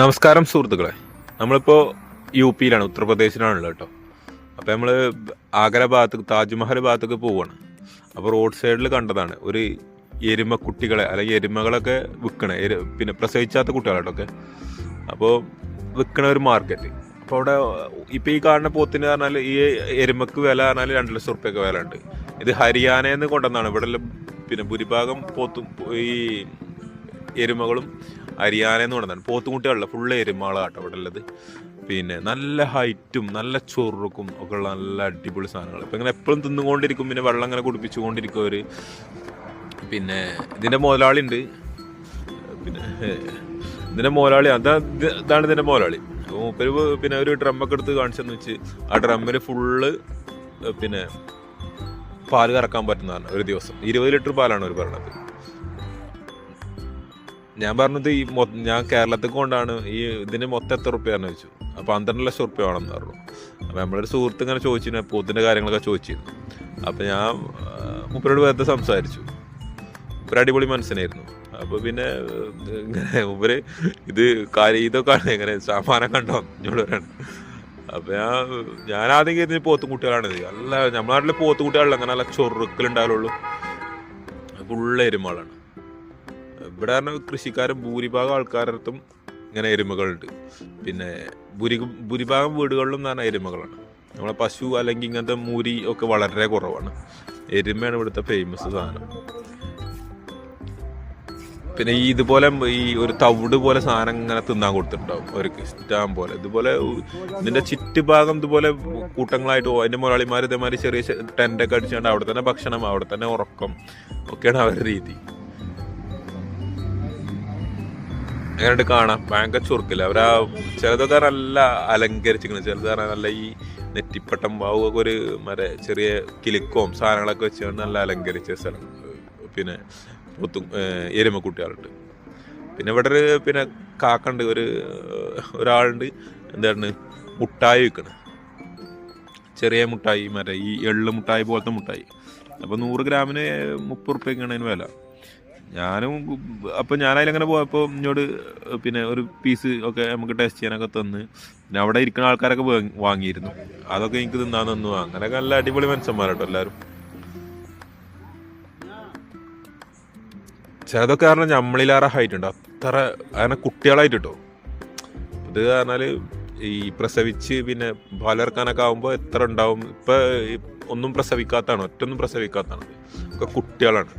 നമസ്കാരം സുഹൃത്തുക്കളെ. നമ്മളിപ്പോൾ യു പിയിലാണ് ഉത്തർപ്രദേശിലാണുള്ളത് കേട്ടോ. അപ്പോൾ നമ്മൾ ആഗ്ര ഭാഗത്ത് താജ്മഹൽ ഭാഗത്തേക്ക് പോവുകയാണ് അപ്പോൾ റോഡ് സൈഡിൽ കണ്ടതാണ് ഒരു എരുമക്കുട്ടികളെ അല്ലെങ്കിൽ എരുമകളൊക്കെ വിൽക്കണ എരു പിന്നെ പ്രസവിച്ചാത്ത കുട്ടികളായിട്ടൊക്കെ അപ്പോൾ വിൽക്കണ ഒരു മാർക്കറ്റ് അപ്പോൾ അവിടെ ഇപ്പോൾ ഈ കാണുന്ന പോത്തിന് പറഞ്ഞാൽ ഈ എരുമക്ക് വില പറഞ്ഞാൽ രണ്ട് ലക്ഷം റുപ്യൊക്കെ വില ഉണ്ട് ഇത് ഹരിയാനയിൽ നിന്ന് കൊണ്ടുവന്നാണ്. ഇവിടെ പിന്നെ ഭൂരിഭാഗം പോത്തും ഈ എരുമകളും അരിയാന എന്ന് പറഞ്ഞാൽ പോത്തുകുട്ടികളല്ല ഫുള്ള് എരുമകളാട്ടോ അവിടെ ഉള്ളത് പിന്നെ നല്ല ഹൈറ്റും നല്ല ചൊറുക്കും ഒക്കെ ഉള്ള നല്ല അടിപൊളി സാധനങ്ങൾ ഇപ്പം ഇങ്ങനെ എപ്പോഴും തിന്നുകൊണ്ടിരിക്കും പിന്നെ വെള്ളം ഇങ്ങനെ കുടിപ്പിച്ചുകൊണ്ടിരിക്കും അവർ പിന്നെ ഇതിന്റെ മുതലാളി ഉണ്ട്. പിന്നെ ഇതിന്റെ മുതലാളി അതാ ഇത് ഇതാണ് ഇതിന്റെ മുതലാളി. മൂപ്പര് പിന്നെ ഒരു ഡ്രമ്മൊക്കെ എടുത്ത് കാണിച്ചെന്ന് വെച്ച് ആ ഡ്രമ്മിൽ ഫുള്ള് പിന്നെ പാൽ കറക്കാൻ പറ്റുന്നതാണ് ഒരു ദിവസം. ഇരുപത് ലിറ്റർ പാലാണ് അവർ പറഞ്ഞത്. ഞാൻ പറഞ്ഞത് ഈ ഞാൻ കേരളത്തിൽ കൊണ്ടാണ് ഈ ഇതിന് മൊത്തം എത്ര റുപ്യാന്ന് ചോദിച്ചു. അപ്പോൾ പന്ത്രണ്ട് ലക്ഷം റുപ്യ വേണമെന്ന് പറഞ്ഞു. അപ്പോൾ നമ്മളൊരു സുഹൃത്ത് ഇങ്ങനെ ചോദിച്ചിരുന്നു പൂത്തിന്റെ കാര്യങ്ങളൊക്കെ ചോദിച്ചിരുന്നു. അപ്പോൾ ഞാൻ മുപ്പരോട് വെറുതെ സംസാരിച്ചു. ഒരു അടിപൊളി മനസ്സിനായിരുന്നു. അപ്പോൾ പിന്നെ ഇങ്ങനെ ഉപര് ഇത് കാര്യം ഇതൊക്കെ ഇങ്ങനെ സാമാനം കണ്ടോ എന്നോട് വരാണ് അപ്പോൾ ഞാൻ ഞാൻ ആദ്യം കരുതി പോത്തും കുട്ടികളാണ് നല്ല നമ്മുടെ നാട്ടിലെ പോത്തും കുട്ടികളല്ല അങ്ങനെ നല്ല ചൊറുക്കലുണ്ടാവുള്ളൂ ഫുള്ള് എരുമകളാണ്. ഇവിടെ പറഞ്ഞാൽ കൃഷിക്കാരൻ ഭൂരിഭാഗം ആൾക്കാരടുത്തും ഇങ്ങനെ എരുമകളുണ്ട്. പിന്നെ ഭൂരി ഭൂരിഭാഗം വീടുകളിലും എന്ന് പറഞ്ഞാൽ എരുമകളാണ്. നമ്മളെ പശു അല്ലെങ്കിൽ ഇങ്ങനത്തെ മൂരി ഒക്കെ വളരെ കുറവാണ്. എരുമയാണ് ഇവിടുത്തെ ഫേമസ് സാധനം. പിന്നെ ഈ ഇതുപോലെ ഈ ഒരു തവിട് പോലെ സാധനം ഇങ്ങനെ തിന്നാൻ കൊടുത്തിട്ടുണ്ടാവും. അവർക്ക് ഇഷ്ടം പോലെ. ഇതുപോലെ ഇതിന്റെ ചുറ്റുഭാഗം ഇതുപോലെ കൂട്ടങ്ങളായിട്ട് അതിന്റെ മുതലാളിമാർ ഇതേമാതിരി ചെറിയ ടെന്റൊക്കെ അടിച്ചുകൊണ്ട് അവിടെ തന്നെ ഭക്ഷണം അവിടെ തന്നെ ഉറക്കം ഒക്കെയാണ് അവരുടെ രീതി. അങ്ങനെയായിട്ട് കാണാം ഭയങ്കര ചുരുക്കില്ല അവരാ ചിലതൊക്കെ നല്ല അലങ്കരിച്ചിരിക്കുന്നത് ചിലത് നല്ല ഈ നെറ്റിപ്പട്ടം വാവുക ഒരു മറ്റേ ചെറിയ കിലുക്കവും സാധനങ്ങളൊക്കെ വെച്ചുകൊണ്ട് നല്ല അലങ്കരിച്ച സ്ഥലം. പിന്നെ ഒത്തും എരുമക്കുട്ടികളുണ്ട്. പിന്നെ ഇവിടെ ഒരു പിന്നെ കാക്കണ്ട് ഒരു ഒരാളുണ്ട്. എന്താണ്? മുട്ടായി വിൽക്കണ. ചെറിയ മുട്ടായി മറ്റേ ഈ എള്ള് മുട്ടായി പോലത്തെ മുട്ടായി. അപ്പോൾ നൂറ് ഗ്രാമിന് മുപ്പത് റുപ്യ അതിന് വില. ഞാനും അപ്പോൾ ഞാൻ അങ്ങനെ പോയപ്പോൾ ഇങ്ങോട്ട് പിന്നെ ഒരു പീസ് ഒക്കെ നമുക്ക് ടേസ്റ്റ് ചെയ്യാനൊക്കെ തന്ന്. പിന്നെ അവിടെ ഇരിക്കുന്ന ആൾക്കാരൊക്കെ വാങ്ങിയിരുന്നു. അതൊക്കെ എനിക്ക് തിന്നാൻ തന്നു. അങ്ങനെയൊക്കെ നല്ല അടിപൊളി മനുഷ്യന്മാരാട്ടോ എല്ലാവരും ചിലതൊക്കെ കാരണം നമ്മളിലേറെ ഹൈറ്റ് ഉണ്ട്. അത്ര അങ്ങനെ കുട്ടികളായിട്ട് കേട്ടോ ഇത് പറഞ്ഞാൽ ഈ പ്രസവിച്ച് പിന്നെ പാലിറക്കാനൊക്കെ ആകുമ്പോൾ എത്ര ഉണ്ടാവും? ഇപ്പൊ ഒന്നും പ്രസവിക്കാത്തതാണ്. ഒറ്റൊന്നും പ്രസവിക്കാത്തതാണ്. ഒക്കെ കുട്ടികളാണ്.